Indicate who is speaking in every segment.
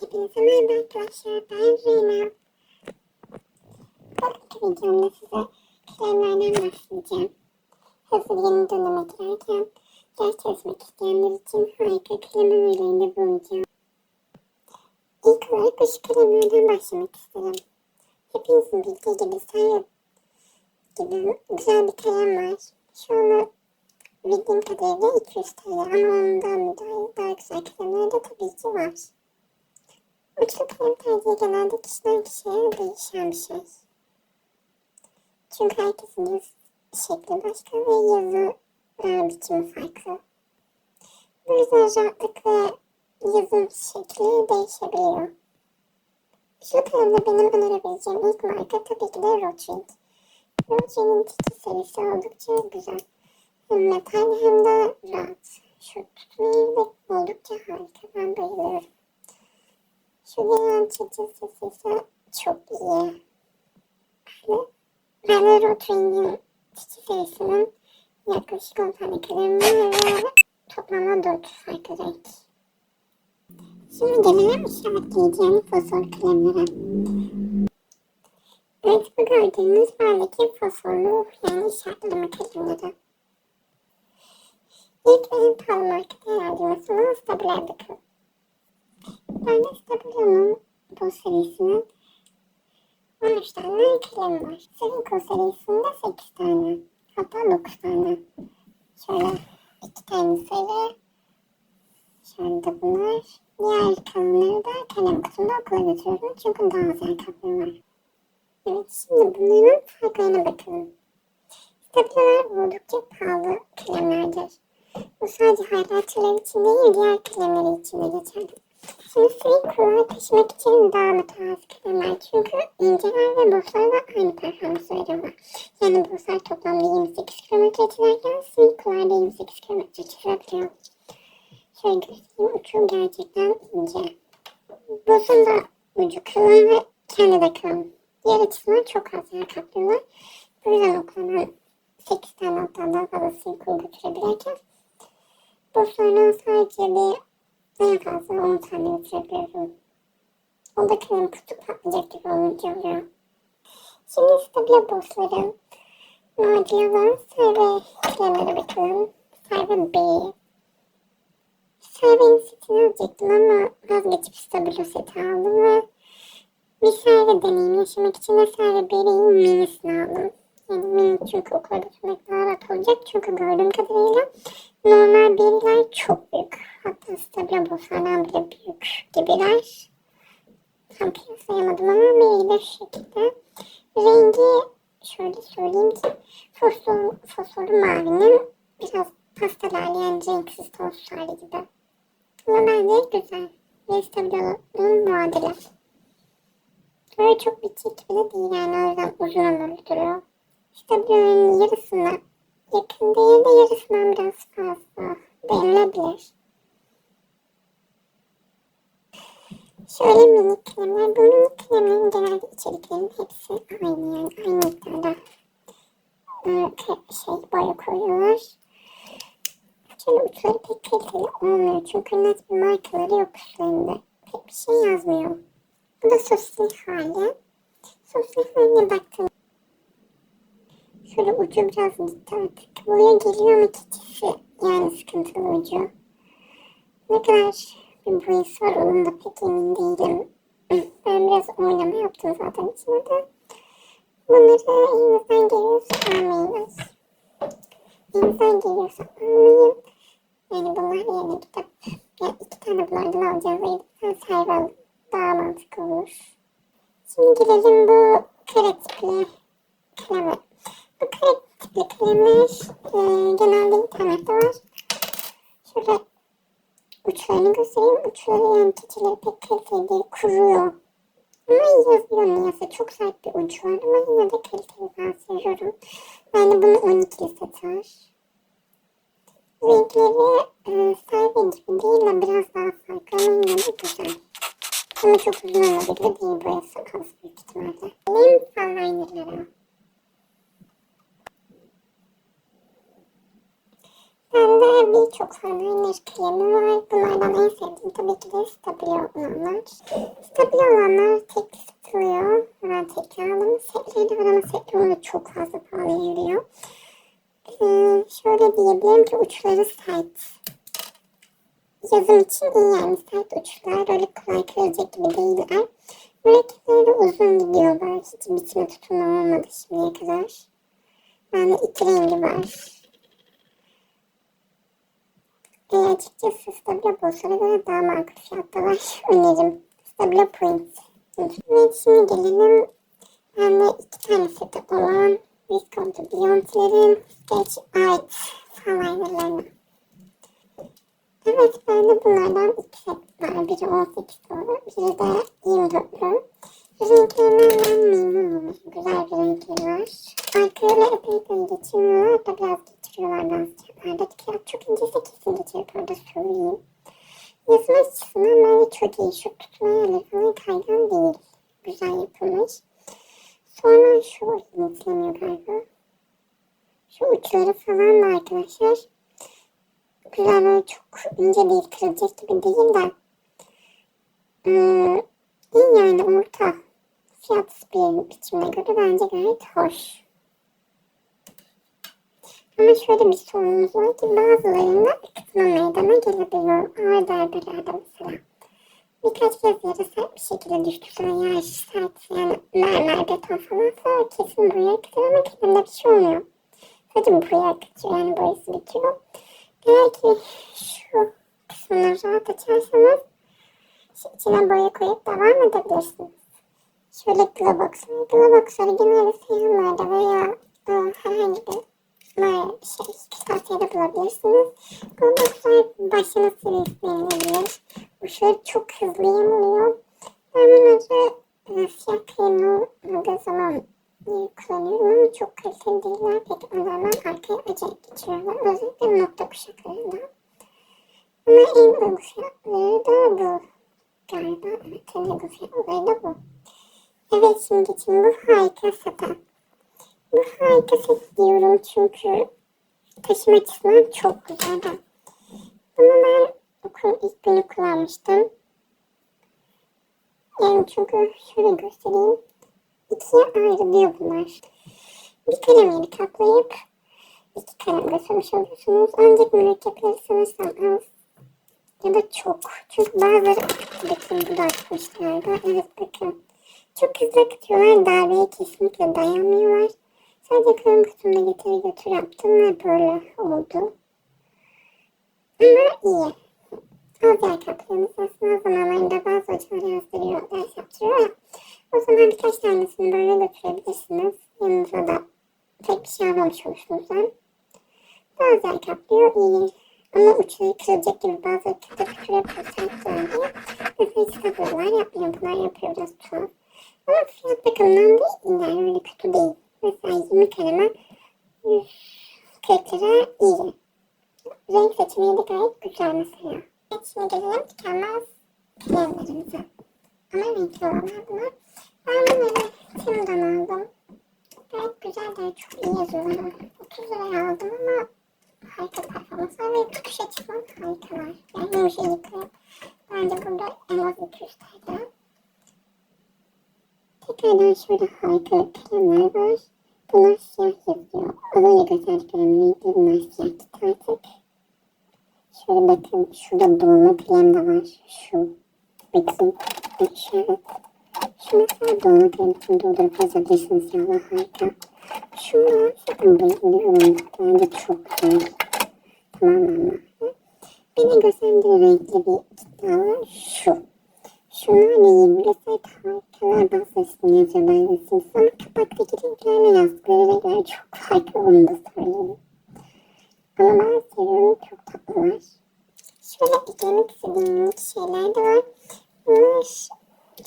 Speaker 1: Hepinize merhaba arkadaşlar. Ben Reyna. Bu videomda size kremlerden bahsedeceğim. Hazır yeni döneme girerken ders çalışmak isteyenler için harika krem önerilerinde bulunacağım. İlk olarak bu şu kremlerden başlamak isterim. Hepinizin bildiği gibi Sayo gibi güzel bir krem var. Şu anda bildiğim kadarıyla 200 TL ama ondan müdahale daha güzel kremler de tabii ki var. Uçlu kalem tercihi genelde kişiden kişiye değişen bir şey. Çünkü herkesin yüz şekli başka ve yazı e, biçimi farklı. Bu yüzden rahatlıkla yazım şekli değişebiliyor. Uçlu kalemde benim önerebileceğim ilk marka tabii ki de Rotring. Rotring'in tiki serisi oldukça güzel. Hem metal hem de rahat. Şu tutmayı ve oldukça harika. Ben bayılıyorum. Şu gelen çetin sesi çok iyi. Böyle, böyle Rotring'in çiçi serisinin yaklaşık 10 tane var ve toplamda 4 farklı renk. Şimdi gelelim işaretleyeceğim fosfor kalemlere. Evet bu gördüğünüz bendeki fosforlu yani işaretleme kalemleri. İlk ve en pahalı markete herhalde de Stabilo'nun bu serisinin 13 tane kalem var. Sevinko serisinde 8 tane. Hatta 9 tane. Şöyle 2 tane sarı. Şöyle bunlar. Diğer kalanları da kalem kutumda okula götürüyorum. Çünkü daha az yer kaplıyorlar. Evet şimdi bunların farklarına bakalım. Stabilo'lar oldukça pahalı kalemlerdir. Bu sadece highlighterlar için değil, diğer kalemler için de geçerli. Şimdi suyu kolay taşımak için mütevazı kalemler. Çünkü inceler ve boşlarla aynı performansı veriyorlar. Yani boşlar toplamda 28 kilometre çizerken suyu kolay da 28 kilometre çizebiliyor. Şöyle göstereyim, uçum gerçekten ince. Boşun da ucu kalın ve kendi de kalın. Diğer açısından çok az yer kaplıyorlar. Bu yüzden okuldan 8 tane hatta daha fazla suyu koyu götürebilirken boşlardan sadece bir en fazla 10 tane götürebiliyorum. O da kalem kutu patlayacak gibi olunca oluyor. Şimdi stabile bossları Nadia Serve kalemlere bakalım. Serve B. Serve'nin setini alacaktım ama vazgeçip stabilo seti aldım ve bir serve deneyimi yaşamak için de serve B'nin minisini aldım. Yani mini çünkü okula götürmek daha rahat olacak. Çünkü gördüğüm kadarıyla normal biriler çok büyük. Hatta stabilo bosslardan bile büyük gibiler. Tam kıyaslayamadım ama şu şekilde. Rengi şöyle söyleyeyim ki fosfor, fosforlu mavinin biraz pastelerleyen renksiz toz hali gibi. Ama bence güzel. Ve stabilonun muadili. Böyle çok bitki gibi de değil yani o yüzden uzun ömürlü duruyor. Stabilonun yarısına yakın değil de yarısından biraz fazla denilebilir. Şöyle minik kalemler. Bu minik kalemlerin genelde içeriklerinin hepsi aynı yani aynı miktarda e, şey boya koyuyorlar. Şöyle uçları pek kaliteli olmuyor çünkü net bir markaları yok üstlerinde. Pek bir şey yazmıyor. Bu da sosyal hali. Sosyal haline baktım. Şöyle ucu biraz gitti. Buraya geliyor ama keçisi yani sıkıntılı ucu. Ne kadar bir boyası var onun da pek emin değilim. Ben biraz oynama yaptım zaten içine de. Bunları elinizden geliyorsa almayınız. Elinizden geliyorsa almayın. Yani bunlar yerine gidip ya iki tane bunlardan alacağınız elinizden serve alın. Daha mantıklı olur. Şimdi gelelim bu kare tipli kaleme. Bu kalemler e, genelde internette var. Şöyle uçlarını göstereyim. Uçları yani keçileri pek kaliteli değil. Kuruyor. Ama yazıyor niyeyse. Çok sert bir ucu var ama yine de kaliteli ben seviyorum. Ben bunu 12 set var. Renkleri e, sahibi gibi değil de biraz daha farklı ama yine de güzel. Ama çok uzun olabilir değil boyası az büyük ihtimalle. Benim sunliner'lara. Bende birçok sunliner kalemi var. Bunlardan en sevdiğim tabii ki de stabil olanlar. Stabil olanlar tek satılıyor. Ben tek aldım. Setleri var ama setleri de çok fazla pahalı yürüyor. Ee, şöyle diyebilirim ki uçları sert. Yazım için iyi yani sert uçlar. Öyle kolay kırılacak gibi değiller. Mürekkepleri de uzun gidiyorlar. Hiç bitime tutulma olmadı şimdiye kadar. Yani iki rengi var. E, açıkçası Stabilo Boss'a göre daha makul fiyatta var. Öneririm. Stabilo Point. Evet şimdi gelelim. Ben de iki tane setup olan Visconti Beyond'lerin Sketch Art Sunliner'larına. Evet ben de bunlardan iki set var. Biri 18 dolar, biri de 24 dolar. Renklerinden ben memnunum. Güzel bir renkleri var. Arkalarına epeyden geçiriyorlar da biraz bazı yerlerde. Fiyat çok inceyse kesin geçirir orada söyleyeyim. Yazma açısından bence çok iyi. Şu tutma yerleri falan kaygan değil. Güzel yapılmış. Sonra şu linklemiyor galiba. Şu uçları falan da arkadaşlar. Güzel böyle çok ince değil. Kırılacak gibi değil de. Ee, iyi yani orta. Fiyat bir biçimine göre bence gayet hoş. Ama şöyle bir sorunumuz var ki bazılarında ıkıtma meydana gelebiliyor. Ağır darbelerde mesela. Birkaç kez yere sert bir şekilde düştüyse ya sert yani mermer beton falansa kesin buraya akıtır ama kendinde bir şey olmuyor. Sadece buraya akıtıyor yani boyası bitiyor. Eğer ki şu kısmını rahat açarsanız içine boya koyup devam edebilirsiniz. Şöyle globoxlar. Globoxları genelde seyanlarda veya böyle şey kırtasiyede bulabilirsiniz. Globoxlar başına sürüklenilebilir. Uçları çok hızlı yamuluyor. Ben bunları e, siyah kremli olduğu zaman e, kullanıyorum ama çok kaliteli değiller. Peki onlardan arkaya acayip geçiriyorlar. Özellikle nokta kuşaklarında. Ama en uygun fiyatları da bu. Galiba evet en uygun da bu. Evet şimdi geçelim. Bu harika sapan. Bu harika set diyorum çünkü taşıma açısından çok güzel. Ben. Bunu ben okulun ilk günü kullanmıştım. Yani çünkü şöyle göstereyim. İkiye ayrılıyor bunlar. Bir kalem yeri kaplayıp iki kalemde sonuç alıyorsunuz. Ancak mürekkepleri sanırsam ya da çok. Çünkü bazıları bakın bu da açmışlardı. Evet bakın. Çok hızlı akıtıyorlar. Darbeye kesinlikle dayanmıyorlar. Sadece kalem kutumda getiri götür yaptım ve böyle oldu. Ama iyi. Az yer kaplıyorsunuz. Aslında zamanlarında bazı hocalar yazdırıyor, ders yaptırıyor ya. O zaman birkaç tanesini böyle götürebilirsiniz. Yanınıza da pek bir şey almamış olursunuz. Bazı yer kaplıyor, iyi. Ama uçları kırılacak gibi bazı kütür kütür yapıyor sertler diye. Mesela sabırlar yapmıyor. Bunlar yapıyor biraz tuhaf. Ama fiyat bakımından değil. Yani öyle kötü 20 kaleme 140 lira iyi. Renk seçeneği de gayet güzel mesela. Evet şimdi gelelim tükenmez kalemlerimize. Ama renkli olanlar bunlar. Ben bunları Tim'den aldım. Gayet güzeller, çok iyi yazıyorlar. 30 liraya aldım ama harika performans var ve tutuş açısından harikalar. Yani yumuşacıklar. Bence burada en az 200 TL. Tekrardan şöyle harika kalemler var. Bunlar siyah yazıyor. Az önce gösterdiklerim renkli bunlar siyah git artık. Şöyle bakın şurada dolma kalem de var. Şu. Bakın. İşaret. Şu mesela dolma kalemini doldurup yazabilirsiniz ya. Harika. Şunlar sakın bayılıyorum. Bence çok güzel. Tamamen mavi. Bir de gösterdiğim renkli bir kitle var. Şu. Şunlar da 20 set bahsetsin yazıyor ben resim. Ama kapaktaki renklerle yazdıkları renkler çok farklı onu da söyleyeyim. Ama ben seviyorum çok tatlılar. Şöyle eklemek istediğim şeyler de var. Bunlar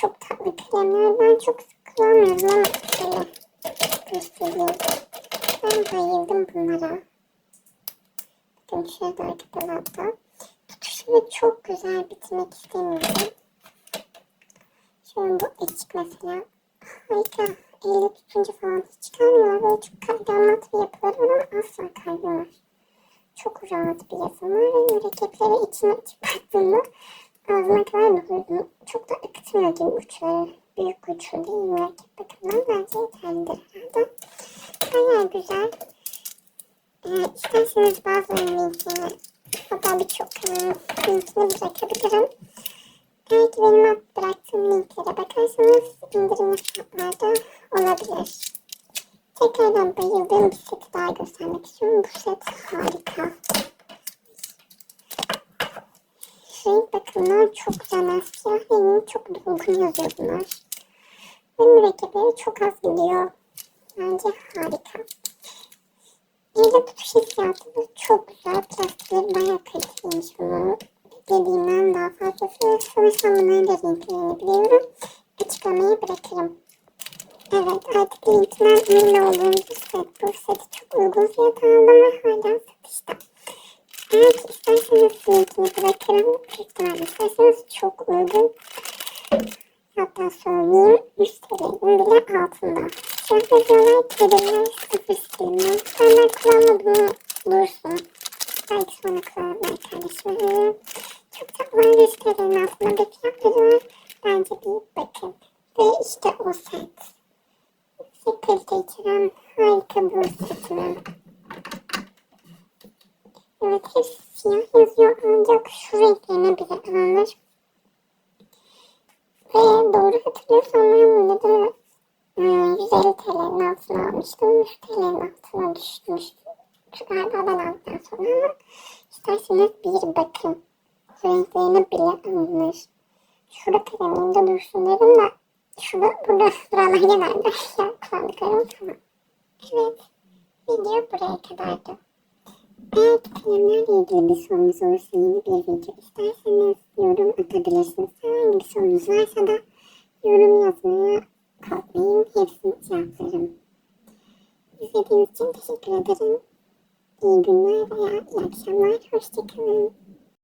Speaker 1: çok tatlı kalemler. Ben çok sık kullanmıyorum ama şöyle göstereyim. Ben bayıldım bunlara. Bakın şurada arkada hatta. Tutuşunu çok güzel bitmek istemiyorum. Şöyle bu açık mesela. Harika. Elle tutunca falan hiç çıkarmıyorlar. Böyle çok kayganmat bir yapıları var ama asla kaymıyorlar. Çok rahat bir yazım var ve mürekkepleri içine açıp baktığımda ağzına kadar doldurdum. Çok da akıtmıyor gibi uçları. Büyük uçlu değil mürekkep bakımından. Bence yeterlidir herhalde. Güzel. Ee, isterseniz bazılarının linkini hatta birçok kanalın linkini bırakabilirim. Eğer ki benim alt bıraktığım linklere bakarsanız indirimli fiyatlarda olabilir. Tekrardan bayıldığım bir seti daha göstermek istiyorum. Bu set harika. Renk bakımından çok güzel. Siyah rengini çok dolgun yazıyor bunlar. Ve mürekkepleri çok az gidiyor. Bence harika. İyice tutuş hissiyatı çok güzel. Plastikleri bayağı kaliteliymiş bunun. Beklediğimden daha fazlası. Sanırsam bunların da renklerini biliyorum. Açıklamayı bırakırım. Evet artık linkten emin olduğum bir set. Bu seti çok uygun fiyata aldım ve hala satışta. Eğer ki isterseniz linkini bırakırım. Büyük isterseniz çok uygun. Hatta söyleyeyim 100 TL'nin bile altında. Siyah yazıyorlar terimler sıfır silinmez. Ben kullanmadım dursun. Belki sonra kullanırım kardeşime. Ee, Çok tatlı 100 TL'nin altında bir fiyat yazıyorlar. Bence bir bakın. Ve işte o set. Yüksek kalite içeren harika bir setimi. Evet hepsi siyah yazıyor ancak şu renklerine bile alınır. Ve doğru hatırlıyorsam ben da hmm, 150 TL'nin altına almıştım. 100 TL'nin altına düşmüştü. Galiba ben aldıktan sonra ama isterseniz bir bakın. Renklerine bile alınır. Şurada kalemimde dursun derim de şurada burada buralar genelde kullandıklarım tamam. Evet video buraya kadardı. Eğer ki kalemlerle ilgili bir sorunuz olursa yeni bir video isterseniz yorum atabilirsiniz. Herhangi bir sorunuz varsa da yorum yazmaya korkmayın. Hepsini cevaplarım. İzlediğiniz için teşekkür ederim. İyi günler veya iyi akşamlar. Hoşçakalın.